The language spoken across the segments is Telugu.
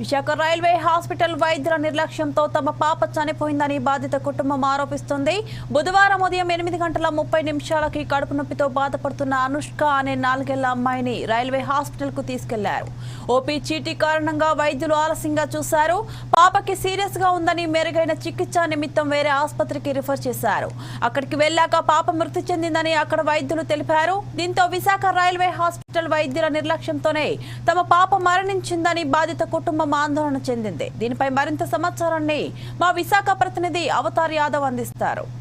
విశాఖ రైల్వే హాస్పిటల్ వైద్యుల నిర్లక్ష్యంతో తమ పాప చనిపోయిందని బాధిత కుటుంబం ఆరోపిస్తుంది. బుధవారం ఉదయం ఎనిమిది గంటల ముప్పై నిమిషాలకి కడుపు నొప్పితో బాధపడుతున్న అనుష్క అనే నాలుగేళ్ళ అమ్మాయిని రైల్వే హాస్పిటల్కు తీసుకెళ్ళారు. ఓపీ చీటీ కారణంగా వైద్యులు ఆలస్యంగా చూశారు. పాపకి సీరియస్గా ఉందని మెరుగైన చికిత్స నిమిత్తం వేరే ఆసుపత్రికి రిఫర్ చేశారు. అక్కడికి వెళ్ళాక పాప మృతి చెందిందని అక్కడ వైద్యులు తెలిపారు. దీంతో విశాఖ రైల్వే హాస్పిటల్ వైద్యుల నిర్లక్ష్యంతోనే తమ పాప మరణించిందని బాధిత కుటుంబం ఆందోళన చెందింది. దీనిపై మరింత సమాచారాన్ని మా విశాఖ ప్రతినిధి అవతార్ యాదవ్ అందిస్తారు.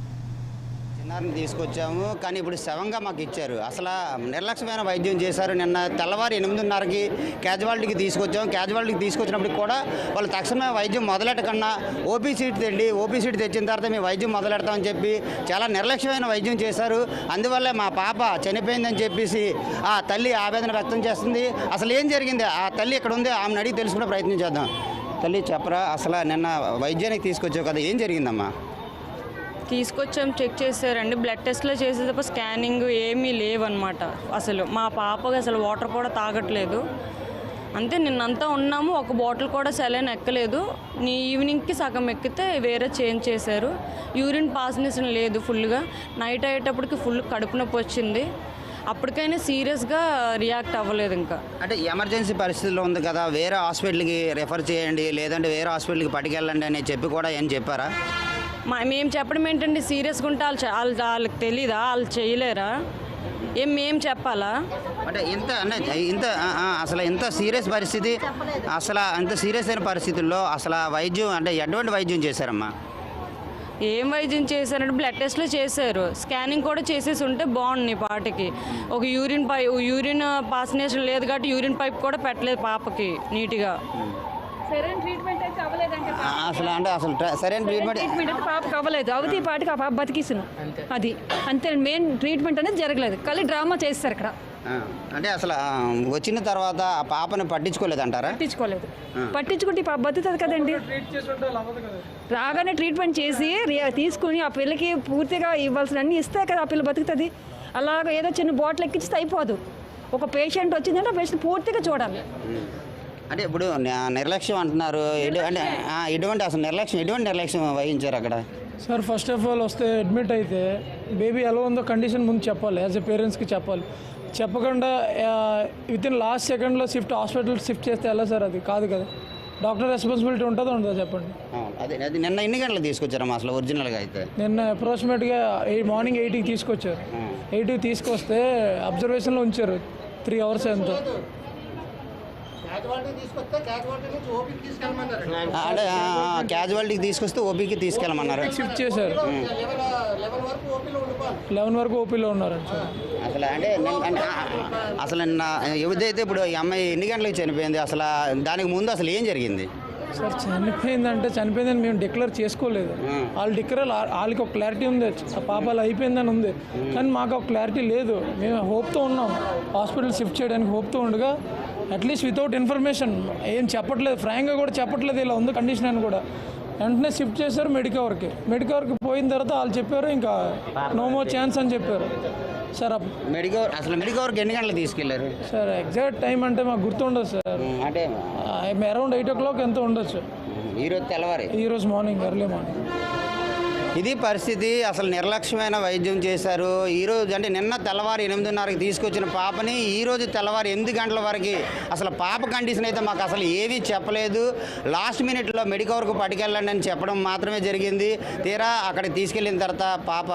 ఎన్ఆర్ని తీసుకొచ్చాము. కానీ ఇప్పుడు శవంగా మాకు ఇచ్చారు. అసలు నిర్లక్ష్యమైన వైద్యం చేశారు. నిన్న తెల్లవారు ఎనిమిదిన్నరకి క్యాజువాలిటీకి తీసుకొచ్చాం. క్యాజువాలిటీకి తీసుకొచ్చినప్పుడు కూడా వాళ్ళు తక్షణమే వైద్యం మొదలెట్టకన్నా ఓపీ సీట్ తెండి ఓపీ సీట్ తెచ్చిన తర్వాత మేము వైద్యం మొదలెడతామని చెప్పి చాలా నిర్లక్ష్యమైన వైద్యం చేశారు. అందువల్లే మా పాప చనిపోయిందని చెప్పేసి ఆ తల్లి ఆవేదన వ్యక్తం చేస్తుంది. అసలు ఏం జరిగింది? ఆ తల్లి ఇక్కడ ఉంది? ఆమెను అడిగి తెలుసుకునే ప్రయత్నం చేద్దాం. తల్లి చెప్పరా? అసలు నిన్న వైద్యానికి తీసుకొచ్చావు కదా ఏం జరిగిందమ్మా? తీసుకొచ్చాం చెక్ చేశారండి. బ్లడ్ టెస్ట్లో చేసే తప్ప స్కానింగ్ ఏమీ లేవన్నమాట. అసలు మా పాపకి అసలు వాటర్ కూడా తాగట్లేదు. అంతే నిన్నంతా ఉన్నాము ఒక బాటిల్ కూడా సెలైన్ ఎక్కలేదు. నీ ఈవినింగ్కి సగం ఎక్కితే వేరే చేంజ్ చేశారు. యూరిన్ పాస్నేషన్ లేదు ఫుల్గా నైట్ అయ్యేటప్పటికి ఫుల్ కడుపు నొప్పి వచ్చింది. అప్పటికైనా సీరియస్గా రియాక్ట్ అవ్వలేదు ఇంకా. అంటే ఎమర్జెన్సీ పరిస్థితుల్లో ఉంది కదా వేరే హాస్పిటల్కి రెఫర్ చేయండి లేదంటే వేరే హాస్పిటల్కి పట్టుకెళ్ళండి అని చెప్పి కూడా ఏం చెప్పారా? మేము చెప్పడం ఏంటంటే సీరియస్గా ఉంటే వాళ్ళు వాళ్ళకి తెలీదా? వాళ్ళు చేయలేరా? ఏం మేము చెప్పాలా? అంటే ఇంత అంటే ఇంత అసలు ఇంత సీరియస్ పరిస్థితి అసలు అంత సీరియస్ అయిన పరిస్థితుల్లో అసలు వైద్యం అంటే ఎటువంటి వైద్యం చేశారమ్మా? ఏం వైద్యం చేశారంటే బ్లడ్ టెస్ట్లు చేశారు. స్కానింగ్ కూడా చేసేసి ఉంటే బాగుంది పాటకి. ఒక యూరిన్ పై యూరిన్ పాసినేషన్ లేదు కాబట్టి యూరిన్ పైప్ కూడా పెట్టలేదు పాపకి నీట్గా. అసలు అంటే అసలు సరైన ట్రీట్మెంట్ పాపకు అవ్వలేదు అవతి పాటికి ఆ పాప బతికిసును అది. అంతే మెయిన్ ట్రీట్మెంట్ అనేది జరగలేదు. కలిసి డ్రామా చేస్తారు ఇక్కడ. అంటే అసలు వచ్చిన తర్వాత ఆ పాపని పట్టించుకోలేదంటారా? పట్టించుకోలేదు. పట్టించుకుంటే పాప బతుకుతుంది కదండి. రాగానే ట్రీట్మెంట్ చేసి రి- తీసుకుని ఆ పిల్లకి పూర్తిగా ఇవ్వాల్సిన అన్ని ఇస్తే కదా ఆ పిల్ల బతుకుతుంది. అలాగ ఏదో చిన్న బాటిల్ ఎక్కించితే అయిపోదు. ఒక పేషెంట్ వచ్చిందంటే ఆ పేషెంట్ పూర్తిగా చూడాలి. అంటే ఇప్పుడు నిర్లక్ష్యం అంటున్నారు. అంటే ఎటువంటి అసలు నిర్లక్ష్యం ఎటువంటి నిర్లక్ష్యం వహించారు అక్కడ? సార్ ఫస్ట్ ఆఫ్ ఆల్ వస్తే అడ్మిట్ అయితే బేబీ ఎలా ఉందో కండిషన్ ముందు చెప్పాలి యాజ్ ఎ పేరెంట్స్కి చెప్పాలి. చెప్పకుండా విత్ ఇన్ లాస్ట్ సెకండ్లో షిఫ్ట్ హాస్పిటల్ షిఫ్ట్ చేస్తే ఎలా సార్ అది? కాదు కదా. డాక్టర్ రెస్పాన్సిబిలిటీ ఉంటుందో ఉండదో చెప్పండి. అదే అది నిన్న ఎన్ని గంటలకు తీసుకొచ్చారమ్మా అసలు ఒరిజినల్గా అయితే? నిన్న అప్రాక్సిమేట్గా ఎయిట్ మార్నింగ్ ఎయిట్కి తీసుకొచ్చారు. ఎయిట్కి తీసుకొస్తే అబ్జర్వేషన్లో ఉంచారు త్రీ అవర్స్ ఎంతో. అంటే క్యాజువాలిటీకి తీసుకొస్తే ఓపీకి తీసుకెళ్ళమన్నారు. షిఫ్ట్ చేశారు. లెవెన్ వరకు ఓపీలో ఉన్నారండి సార్ అసలు అంటే అసలు నిన్న ఏదైతే ఇప్పుడు ఈ అమ్మాయి ఎన్ని గంటలకు చనిపోయింది? అసలు దానికి ముందు అసలు ఏం జరిగింది? సార్ చనిపోయిందంటే చనిపోయిందని మేము డిక్లేర్ చేసుకోలేదు. వాళ్ళు డిక్లేర్ వాళ్ళకి ఒక క్లారిటీ ఉంది. ఆ పాప అలా అయిపోయిందని ఉంది. కానీ మాకు ఒక క్లారిటీ లేదు. మేము హోప్తో ఉన్నాం. హాస్పిటల్ షిఫ్ట్ చేయడానికి హోప్తో ఉండగా అట్లీస్ట్ వితౌట్ ఇన్ఫర్మేషన్ ఏం చెప్పట్లేదు. ఫ్రాంక్గా కూడా చెప్పట్లేదు. ఇలా ఉంది కండిషన్ అని కూడా. వెంటనే షిఫ్ట్ చేశారు మెడికవర్కి. మెడికవర్కి పోయిన తర్వాత వాళ్ళు చెప్పారు ఇంకా నో మోర్ ఛాన్స్ అని చెప్పారు. సార్ మెడికవర్ అసలు మెడికవర్కి ఎన్ని గంటలకు తీసుకెళ్ళారు? సార్ ఎగ్జాక్ట్ టైం అంటే మాకు గుర్తుండదు సార్. అంటే అరౌండ్ ఎయిట్ ఓ క్లాక్ ఎంతో ఉండొచ్చు. ఈరోజు తెల్లవారి. ఈరోజు మార్నింగ్ ఎర్లీ మార్నింగ్ ఇది పరిస్థితి. అసలు నిర్లక్ష్యమైన వైద్యం చేశారు. ఈరోజు అంటే నిన్న తెల్లవారు ఎనిమిదిన్నరకి తీసుకొచ్చిన పాపని ఈరోజు తెల్లవారు ఎనిమిది గంటల వరకు అసలు పాప కండిషన్ అయితే మాకు అసలు ఏమీ చెప్పలేదు. లాస్ట్ మినిట్లో మెడికవర్కు పట్టుకెళ్ళండి అని చెప్పడం మాత్రమే జరిగింది. తీరా అక్కడికి తీసుకెళ్ళిన తర్వాత పాప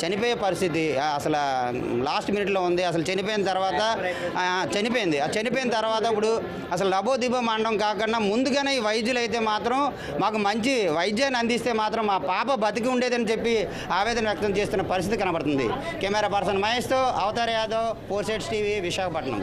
చనిపోయే పరిస్థితి అసలు లాస్ట్ మినిట్లో ఉంది. అసలు చనిపోయిన తర్వాత చనిపోయింది. ఆ చనిపోయిన తర్వాత ఇప్పుడు అసలు లబోదిబో మండడం కాకుండా ముందుగానే ఈ వైద్యులు అయితే మాత్రం మాకు మంచి వైద్యాన్ని అందిస్తే మాత్రం మా పాప పాప బతికి ఉండేదని చెప్పి ఆవేదన వ్యక్తం చేస్తున్న పరిస్థితి కనబడుతుంది. Camera person మహేష్తో Avatar Yadav four sets TV Visakhapatnam.